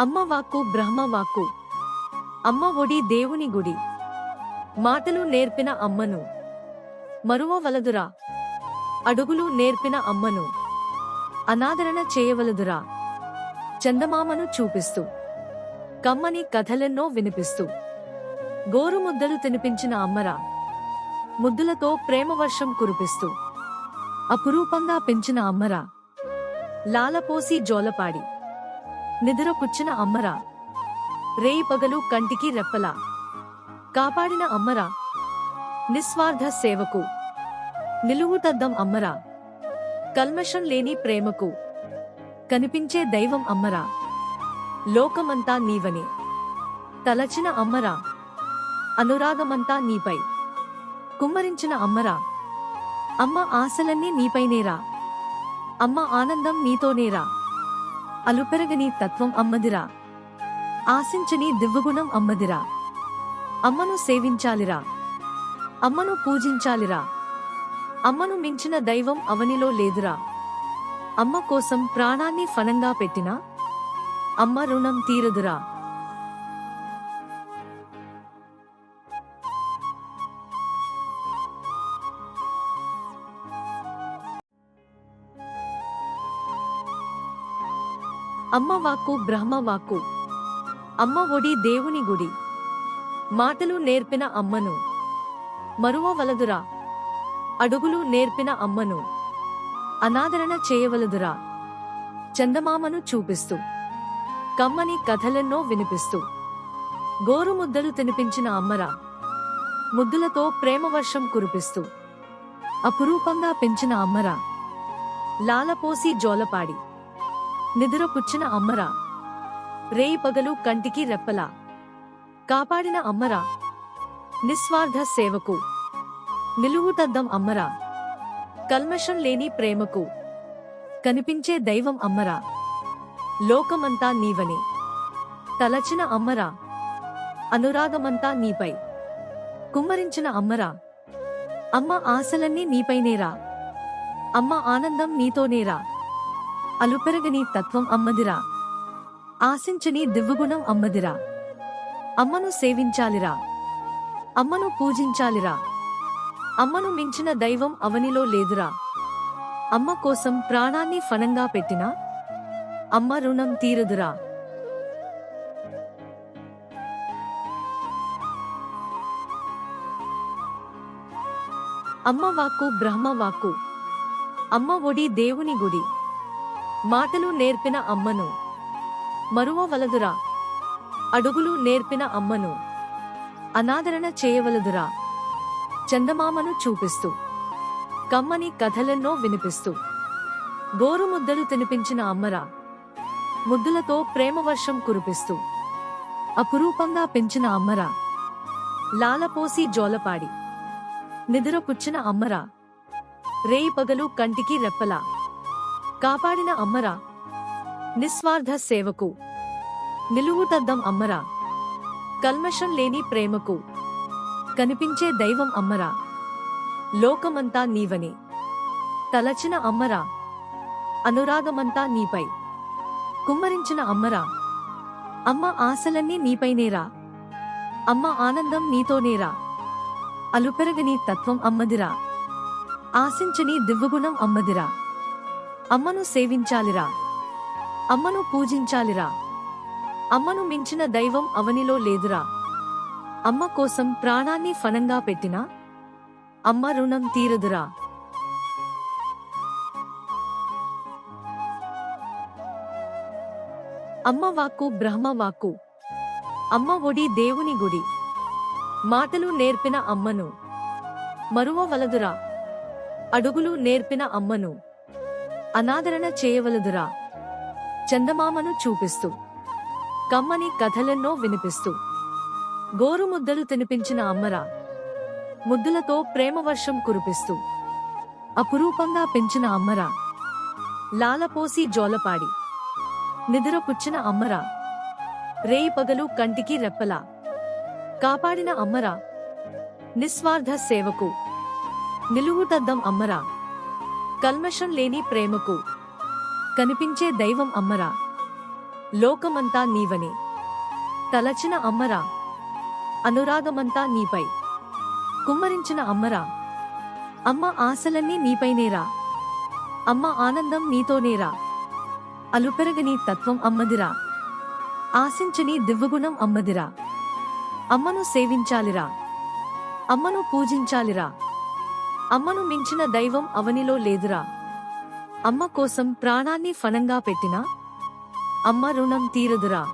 అమ్మవాక్కు బ్రహ్మవాక్కు బ్రహ్మ వాక్కు. అమ్మ ఒడి దేవుని గుడి. మాటలు నేర్పిన అమ్మను. మరువవలదురా అడుగులు నేర్పిన అమ్మను. అనాదరణ చేయవలదురా. చందమామను చూపిస్తూ. కమ్మని కథలెన్నో వినిపిస్తూ. గోరుముద్దలు తినిపించిన అమ్మరా. ముద్దులతో ప్రేమవర్షం కురిపిస్తూ. అపురూపంగా పెంచిన అమ్మరా. లాలపోసి జోలపాడి. నిద్ర పుచ్చిన అమ్మరా. రేయి పగలు కంటికి రెప్పలా. కాపాడిన అమ్మరా. నిస్వార్థ సేవకు. నిలువుటద్దం అమ్మరా. కల్మషం లేని ప్రేమకు. కనిపించే దైవం అమ్మరా. లోకమంతా నీవని. తలచిన అమ్మరా. అనురాగమంతా నీపై. కుమ్మరించిన అమ్మరా. అమ్మ ఆశలన్నీ నీపైనేరా. అమ్మ ఆనందం నీతోనేరా. అలుపెరగని తత్వం అమ్మదిరా. ఆశించని దివ్వగుణం అమ్మదిరా. అమ్మను సేవించాలిరా. అమ్మను పూజించాలిరా. అమ్మను మించిన దైవం అవనిలో లేదురా. అమ్మ కోసం ప్రాణాన్ని ఫలంగా పెట్టినా అమ్మ రుణం తీరదురా. అమ్మవాక్కు బ్రహ్మవాక్కు బ్రహ్మ వాక్కు. అమ్మ ఒడి దేవుని గుడి. మాటలు నేర్పిన అమ్మను. మరువవలదురా అడుగులు నేర్పిన అమ్మను. అనాదరణ చేయవలదురా. చందమామను చూపిస్తూ. కమ్మని కథలెన్నో వినిపిస్తూ. గోరుముద్దలు తినిపించిన అమ్మరా. ముద్దులతో ప్రేమవర్షం కురిపిస్తూ. అపురూపంగా పెంచిన అమ్మరా. లాలపోసి జోలపాడి. నిద్రపుచ్చిన అమ్మరా. రేయి పగలు కంటికి రెప్పలా. కాపాడిన అమ్మరా. నిస్వార్థ సేవకు. నిలువుటద్దం అమ్మరా. కల్మషం లేని ప్రేమకు. కనిపించే దైవం అమ్మరా. లోకమంతా నీవని. తలచిన అమ్మరా. అనురాగమంతా నీపై. కుమ్మరించిన అమ్మరా. అమ్మ ఆశలన్నీ నీపైనేరా. అమ్మ ఆనందం నీతోనేరా. అలుపెరగని తత్వం అమ్మదిరా. ఆశించని దివ్వగుణం అమ్మదిరా. అమ్మను సేవించాలిరా. అమ్మను పూజించాలిరా. అమ్మను మించిన దైవం అవనిలో లేదురా. అమ్మ కోసం ప్రాణాన్ని ఫణంగా పెట్టినా అమ్మ రుణం తీరదురా. అమ్మ వాక్కు బ్రహ్మ వాక్కు. అమ్మ ఒడి దేవుని గుడి మాటలు నేర్పిన అమ్మను. మరువవలదురా అడుగులు నేర్పిన అమ్మను. అనాదరణ చేయవలదురా. చందమామను చూపిస్తూ. కమ్మని కథలెన్నో వినిపిస్తూ. గోరుముద్దలు తినిపించిన అమ్మరా. ముద్దులతో ప్రేమవర్షం కురిపిస్తూ. అపురూపంగా పెంచిన అమ్మరా. లాలపోసి జోలపాడి. నిద్రపుచ్చిన అమ్మరా. రేయి పగలు కంటికి రెప్పలా. కాపాడిన అమ్మరా. నిస్వార్థ సేవకు. నిలువుటద్దం అమ్మరా. కల్మషం లేని ప్రేమకు. కనిపించే దైవం అమ్మరా. లోకమంతా నీవని. తలచిన అమ్మరా. అనురాగమంతా నీపై. కుమ్మరించిన అమ్మరా. అమ్మ ఆశలన్నీ నీపైనేరా. అమ్మ ఆనందం నీతోనేరా. అలుపెరగని తత్వం అమ్మదిరా. ఆశించని దివ్వగుణం అమ్మదిరా. అమ్మను సేవించాలిరా. అమ్మను పూజించాలిరా. అమ్మను మించిన దైవం అవనిలో లేదురా. అమ్మ కోసం ప్రాణాన్ని ఫనంగా పెట్టినా అమ్మ రుణం తీరదురా. అమ్మ వాక్కు బ్రహ్మ వాక్కు. అమ్మ ఒడి దేవుని గుడి. మాటలు నేర్పిన అమ్మను. మరువవలదురా అడుగులు నేర్పిన అమ్మను. అనాదరణ చేయవలదురా. చందమామను చూపిస్తూ కమ్మని కథలెన్నో వినిపిస్తూ గోరుముద్దలు తినిపించిన అమ్మరా ముద్దులతో ప్రేమవర్షం కురిపిస్తూ అపురూపంగా పెంచిన అమ్మరా లాలపోసి జోలపాడి నిద్రపుచ్చిన అమ్మరా రేయి పగలు కంటికి రెప్పలా కాపాడిన అమ్మరా నిస్వార్థ సేవకు నిలువుటద్దం అమ్మరా. కల్మషం లేని ప్రేమకు కనిపించే దైవం అమ్మరా. లోకమంతా నీవని. తలచిన అమ్మరా. అనురాగమంతా నీపై. కుమ్మరించిన అమ్మరా. అమ్మ ఆశలన్నీ నీపైనేరా. అమ్మ ఆనందం నీతోనేరా. అలుపెరగని తత్వం అమ్మదిరా. ఆశించని దివ్వగుణం అమ్మదిరా. అమ్మను సేవించాలిరా. అమ్మను పూజించాలిరా. అమ్మను మించిన దైవం అవనిలో లేదురా. అమ్మ కోసం ప్రాణాన్ని ఫణంగా పెట్టినా అమ్మ రుణం తీరదురా.